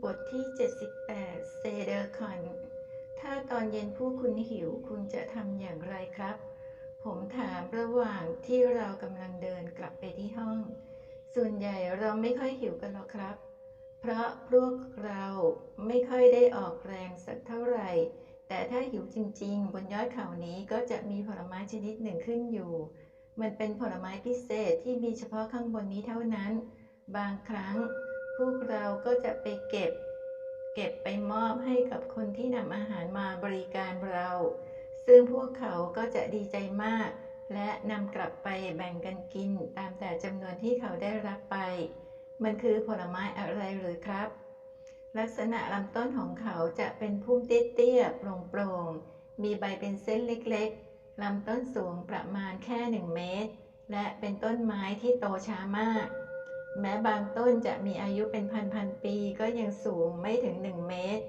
บทที่ 78 เซเดอร์คอน ถ้าตอนเย็นผู้คุณหิวคุณจะทำอย่างไรครับ ผมถามระหว่างที่เรากำลังเดินกลับไปที่ห้อง ส่วนใหญ่เราไม่ค่อยหิวกันหรอกครับ เพราะพวกเราไม่ค่อยได้ออกแรงสักเท่าไหร่ แต่ถ้าหิวจริงๆ บนยอดเขานี้ก็จะมีผลไม้ชนิดหนึ่งขึ้นอยู่ มันเป็นผลไม้พิเศษที่มีเฉพาะข้างบนนี้เท่านั้น บางครั้ง พวกเราก็จะไปเก็บ เก็บไปมอบให้กับคนที่นำอาหารมาบริการเรา ซึ่งพวกเขาก็จะดีใจมาก และนำกลับไปแบ่งกันกินตามแต่จำนวนที่เขาได้รับไป มันคือผลไม้อะไรหรือครับ ลักษณะลำต้นของเขาจะเป็นพุ่มเตี้ยๆโปร่งๆมีใบเป็นเส้นเล็กๆลำต้นสูงประมาณแค่หนึ่งเมตร และเป็นต้นไม้ที่โตช้ามาก แม้บางต้นจะมีอายุเป็นพันๆปีก็ยังสูงไม่ถึง 1 เมตร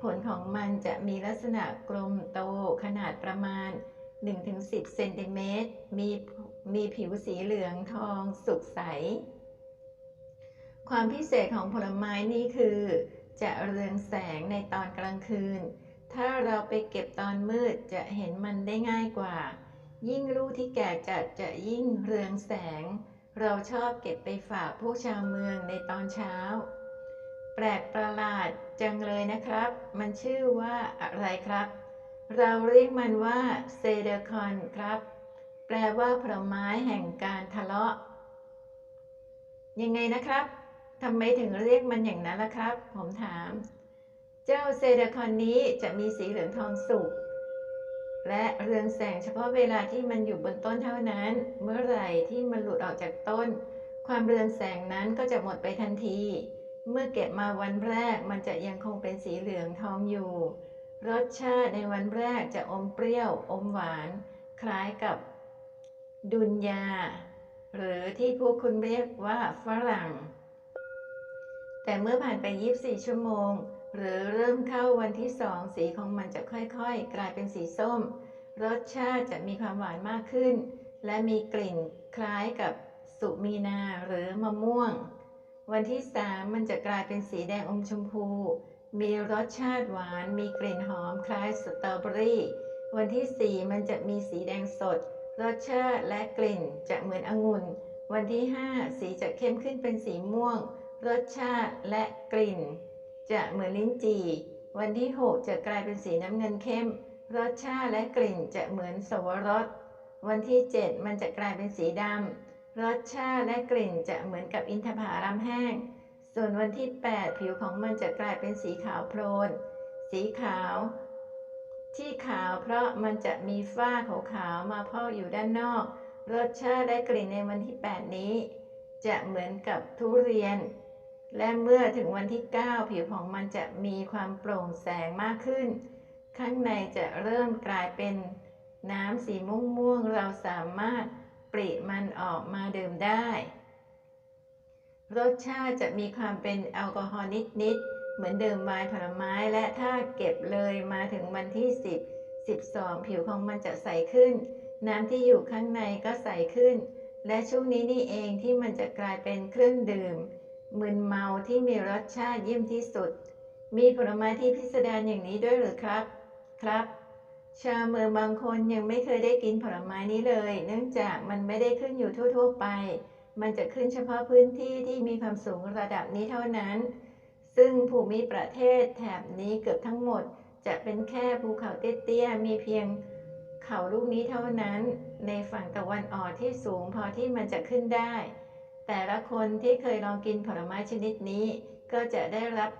ผลของมันจะมีลักษณะกลมโตขนาดประมาณ 1-10 เซนติเมตร มีมีผิวสีเหลืองทองสุกใส ความพิเศษของผลไม้นี้คือ จะเรืองแสงในตอนกลางคืน ถ้าเราไปเก็บตอนมืดจะเห็นมันได้ง่ายกว่า ยิ่งลูกที่แก่จัดจะยิ่งเรืองแสง เราชอบเก็บไปฝากพวกชาวเมืองในตอนเช้า แปลกประหลาดจังเลยนะครับ มันชื่อว่าอะไรครับ เราเรียกมันว่าเซเดคอนครับ แปลว่าผลไม้แห่งการทะเลาะ ยังไงนะครับทำไมถึงเรียกมันอย่างนั้นล่ะครับ ผมถาม เจ้าเซเดคอนนี้จะมีสีเหลืองทองสุก และเรืองแสงเฉพาะเวลาที่มันอยู่บนต้นเท่านั้น เมื่อไหร่ที่มันหลุดออกจากต้น ความเรืองแสงนั้นก็จะหมดไปทันที เมื่อเก็บมาวันแรกมันจะยังคงเป็นสีเหลืองทองอยู่ รสชาติในวันแรกจะอมเปรี้ยว อมหวาน คล้ายกับดุนยา หรือที่พวกคุณเรียกว่าฝรั่ง แต่เมื่อผ่านไป 24 ชั่วโมง หรือเริ่มเข้าวันที่สองสีของมันจะค่อยๆ กลายเป็นสีส้ม รสชาติจะมีความหวานมากขึ้น และมีกลิ่นคล้ายกับสุมีนาหรือมะม่วง วันที่สามมันจะกลายเป็นสีแดงอมชมพู มีรสชาติหวาน มีกลิ่นหอมคล้ายสตรอเบอรี่ วันที่สี่มันจะมีสีแดงสด รสชาติและกลิ่นจะเหมือนองุ่น วันที่ห้าสีจะเข้มขึ้นเป็นสีม่วง รสชาติและกลิ่น จะเหมือนลิ้นจี่ วันที่ 6 จะกลายเป็นสีน้ำเงินเข้ม รสชาติและกลิ่นจะเหมือนสวรส วันที่ 7 มันจะกลายเป็นสีดำ รสชาติและกลิ่นจะเหมือนกับอินทผลัมแห้ง ส่วนวันที่ 8 ผิวของมันจะกลายเป็นสีขาวโพลน สีขาว ที่ขาวเพราะมันจะมีฝ้าขาวๆมาพอกอยู่ด้านนอก รสชาติและกลิ่นในวันที่ 8 นี้ จะเหมือนกับทุเรียน และเมื่อถึงวันที่ 9 ผิวของมันจะมีความโปร่งแสงมากขึ้น ข้างในจะเริ่มกลายเป็นน้ำสีม่วงๆ เราสามารถปริมันออกมาดื่มได้ รสชาติจะมีความเป็นแอลกอฮอล์นิดๆ เหมือนดื่มไวน์ผลไม้และถ้าเก็บเลยมาถึงวันที่ 10 12 ผิวของมันจะใสขึ้น น้ำที่อยู่ข้างในก็ใสขึ้น และช่วงนี้นี่เองที่มันจะกลายเป็นเครื่องดื่ม มึนเมาที่มีรสชาติเยี่ยมที่สุด มีผลไม้ที่พิสดารอย่างนี้ด้วยหรือครับ ครับ ชาวเมืองบางคนยังไม่เคยได้กินผลไม้นี้เลย เนื่องจากมันไม่ได้ขึ้นอยู่ทั่ว ๆ ไป มันจะขึ้นเฉพาะพื้นที่ที่มีความสูงระดับนี้เท่านั้น ซึ่งภูมิประเทศแถบนี้เกือบทั้งหมด จะเป็นแค่ภูเขาเตี้ยๆ มีเพียงเขาลูกนี้เท่านั้น ในฝั่งตะวันออกที่สูงพอที่มันจะขึ้นได้ แต่ละคนที่เคยลองกินผลไม้ชนิดนี้ ก็จะได้รับ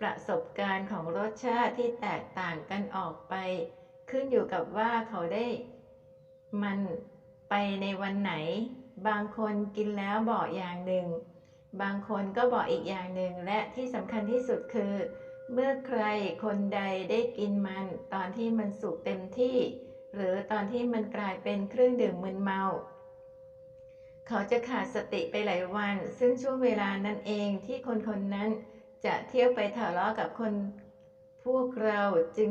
ประสบการณ์ของรสชาติที่แตกต่างกันออกไป ขึ้นอยู่กับว่าเขาได้ มันไปในวันไหน บางคนกินแล้วบอกอย่างหนึ่ง บางคนก็บอกอีกอย่างหนึ่งและที่สำคัญที่สุดคือ เมื่อใครคนใดได้กินมัน ตอนที่มันสุกเต็มที่ หรือตอนที่มันกลายเป็นเครื่องดื่มมึนเมา เขาจะขาดสติไปหลายวัน ซึ่งช่วงเวลานั้นเองที่คนคนนั้นจะเที่ยวไปทะเลาะกับคน พวกเราจึง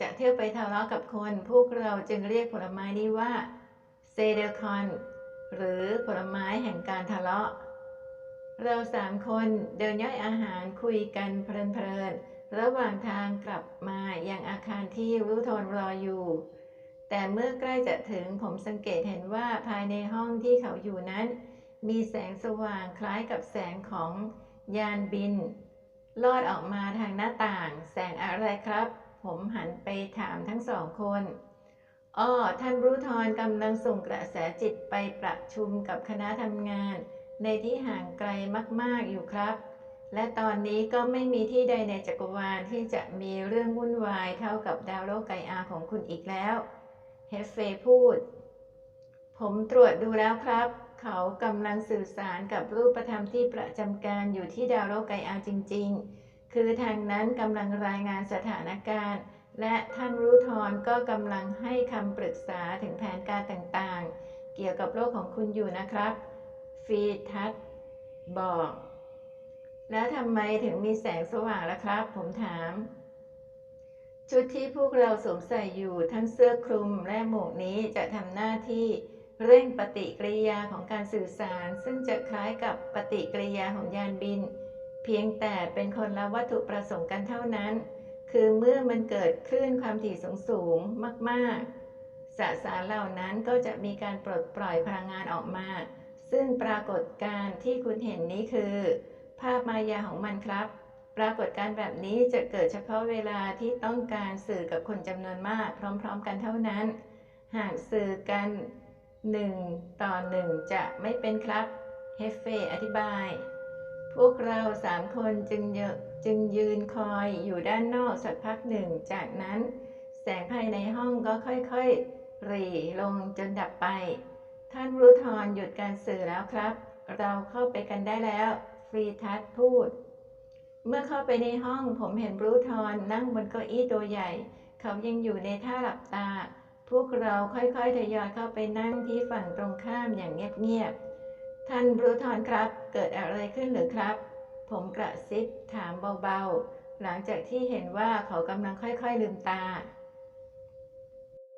จะเที่ยวไปทะเลาะกับคน พวกเราจึงเรียกผลไม้นี้ว่าเซเดคอนหรือผลไม้แห่งการทะเลาะ เราสามคนเดินย่อยอาหารคุยกันเพลินๆ ระหว่างทางกลับมายังอาคารที่รู้ทนรออยู่ แต่เมื่อใกล้จะถึงผมสังเกตเห็นว่าภายในห้องที่เขาอยู่นั้น มีแสงสว่างคล้ายกับแสงของยานบิน ลอดออกมาทางหน้าต่าง แสงอะไรครับ ผมหันไปถามทั้งสองคนอ้อท่านรู้ทรกำลังส่งกระแสจิตไปประชุมกับคณะทำงาน ในที่ห่างไกลมาก ๆ อยู่ครับ และตอนนี้ก็ไม่มีที่ใดในจักรวาลที่จะมีเรื่องวุ่นวายเท่ากับดาวโลกไกอาของคุณอีกแล้ว เฮฟเฟย์พูด ผมตรวจดูแล้วครับ เขากำลังสื่อสารกับรูปธรรมที่ประจำการอยู่ที่ดาวโลกไกอาจริง ๆ คือทางนั้นกำลังรายงานสถานการณ์ และท่านรู้ทรก็กำลังให้คำปรึกษาถึงแผนการต่างๆ เกี่ยวกับโลกของคุณอยู่นะครับ ฟีทัศบอก แล้วทำไมถึงมีแสงสว่างล่ะครับ ผมถาม ชุดที่พวกเราสวมใส่อยู่ทั้งเสื้อคลุมและหมวกนี้จะทำหน้าที่เร่งปฏิกิริยาของการสื่อสาร ซึ่งจะคล้ายกับปฏิกิริยาของยานบิน เพียงแต่เป็นคนละวัตถุประสงค์กันเท่านั้น คือเมื่อมันเกิดคลื่นความถี่สูงสูงมากๆ สสารเหล่านั้นก็จะมีการปลดปล่อยพลังงานออกมา ซึ่งปรากฏการณ์ที่คุณเห็นนี้คือ ภาพมายาของมันครับ ปรากฏการแบบนี้จะเกิดเฉพาะเวลาที่ต้องการสื่อกับคนจำนวนมาก พร้อม ๆ กันเท่านั้น หากสื่อกันหนึ่งต่อหนึ่งจะไม่เป็นครับเฮฟเฟอธิบาย พวกเราสามคนจึงยจึงยืนคอยอยู่ด้านนอกสักพักหนึ่ง จากนั้น แสงภายในห้องก็ค่อยๆ รีลงจนดับไป ท่านรูทรหยุดการสื่อแล้วครับ เราเข้าไปกันได้แล้ว ฟรีทัศพูด เมื่อเข้าไปในห้องผมเห็นบรูทอนนั่งบนเก้าอี้ตัวใหญ่ เขายังอยู่ในท่าหลับตา พวกเราค่อยๆทยอยเข้าไปนั่งที่ฝั่งตรงข้ามอย่างเงียบๆ ท่านบรูทอนครับ เกิดอะไรขึ้นหรือครับ ผมกระซิบถามเบาๆ หลังจากที่เห็นว่าเขากำลังค่อยๆลืมตา